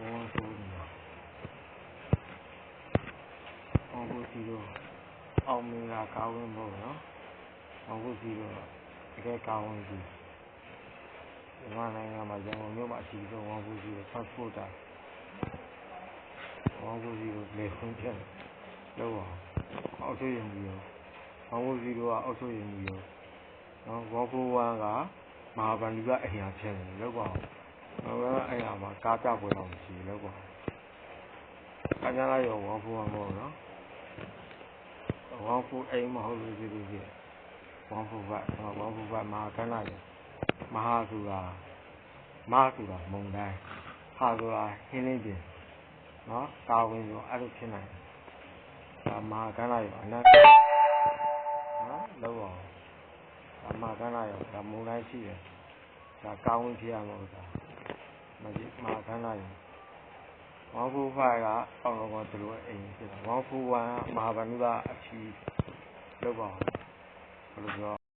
ဘောဆိုးနေတာဘောဘူးစီတော့အောင်မင်္ဂလာကောင်းဝင်ဖို့နော်ဘောဘူးစီတော့တကယ်ကောင်းဝင်ပြီမြန်မာနိုင်ငံမှာရန်ကုန်မြို့မှာအရှိဆုံးဘောဘူးစီတော့ passport တာဘောဘူးစီတော့လေခွင့်ပြတယ်လို့ပါအောက်ဆွေးရင်ပြီးတော့ဘောဘူးစီတော့အောက်ဆွေးရင်ပြီးတော့နော်ဘောဘူးဝမ်းကမဟာဗန္ဓုကအရာဖြစ်နေလို့ပါဟု တ်ကဲ့အဲ့ရမှာကားကြပွဲတော့မရှိဘူးလို့ပါအကြမ်းလိုက်ရောဝါဖူးမှာမဟုတ်နော်ဝါဖူးအိမ်မဟုတ်လို့ဒီလိုဖြစ်ဝါဖူးဘတ်ဝါဖူးဘတ်မဟာခဏရမဟာဆိုတာမဆိုတာမုံတိုင်းဟာဆိုတာဟင်းလေးပြင်နော်တာဝန်ရောအဲ့လိုဖြစ်နိုင်ဒါမဟာခဏရအနတ်နော်လောပါဒါမဟာခဏရဒါမုံတိုင်းရှိတယ်ဒါကောင်းဝင်ဖြစ်ရမှာဒါ မကြီးမဟာခဏရ145ကအောက်တော့သူတို့အိမ်ဖြစ်တာ141မဟာဗန္ဓုကအချီလောက်ပါဘယ်လိုပြော